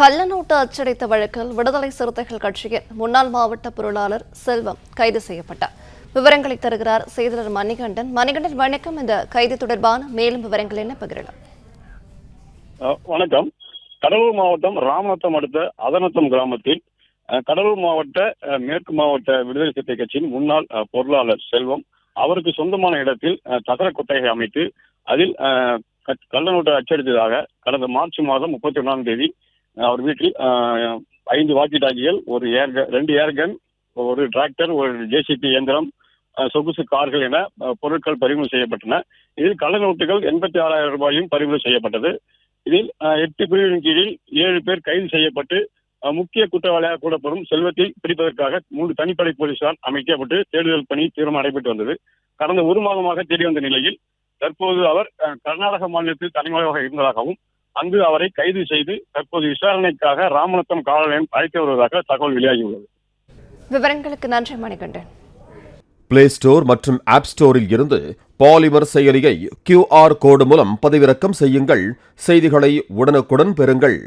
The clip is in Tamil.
கள்ளநோட்டு அச்சடித்த வழக்கில் விடுதலை சிறுத்தைகள் கட்சியின் முன்னாள் மாவட்ட பொருளாளர் செல்வம் கைது செய்யப்பட்டார். விவரங்களை தருகிறார் செய்தியாளர் மணிகண்டன். மணிகண்டன் வணக்கம். இந்த கைது தொடர்பான மேலும் விவரங்கள் என்ன பகிரலாம்? வணக்கம். கடலூர் மாவட்டம் ராமநத்தம் அடுத்த அதனத்தம் கிராமத்தில் அஹ், கடலூர் மாவட்ட மேற்கு மாவட்ட விடுதலை சிறுத்தை கட்சியின் முன்னாள் அஹ், பொருளாளர் செல்வம் அவருக்கு சொந்தமான இடத்தில் அஹ், தகர கொட்டகை அமைத்து அதில் அஹ், கள்ள நோட்டு அச்சடித்ததாக கடந்த மார்ச் மாதம் முப்பத்தி ஒன்றாம் தேதி அவர் வீட்டில் ஐந்து வாக்கி டாக்கிகள் ஒரு ஏர்க ரெண்டு ஏர்கன் ஒரு டிராக்டர் ஒரு ஜேசிபி இயந்திரம் சொகுசு கார்கள் என பொருட்கள் பறிமுதல் செய்யப்பட்டன. இதில் கள்ள நோட்டுகள் எண்பத்தி ஆறாயிரம் ரூபாயும் பறிமுதல் செய்யப்பட்டது. இதில் எட்டு பிரிவின் கீழில் ஏழு பேர் கைது செய்யப்பட்டு முக்கிய குற்றவாளியாக கூடப்படும் செல்வத்தை பிடிப்பதற்காக மூன்று தனிப்படை போலீசார் அமைக்கப்பட்டு தேடுதல் பணி தீவிரம் நடைபெற்று வந்தது. கடந்த ஒரு மாதமாக தேடி வந்த நிலையில் தற்போது அவர் கர்நாடக மாநிலத்தில் தலைமறைவாக இருந்ததாகவும் அங்கு அவரை கைது செய்து தற்போது விசாரணைக்காக ராமநத்தம் காவல் நிலையம் அழைத்து வருவதாக தகவல் வெளியாகியுள்ளது. விவரங்களுக்கு நன்றி மணிகண்டன். பிளே ஸ்டோர் மற்றும் ஆப் ஸ்டோரில் இருந்து பாலிமர் செயலியை கியூஆர் கோடு மூலம் பதிவிறக்கம் செய்யுங்கள். செய்திகளை உடனுக்குடன் பெறுங்கள்.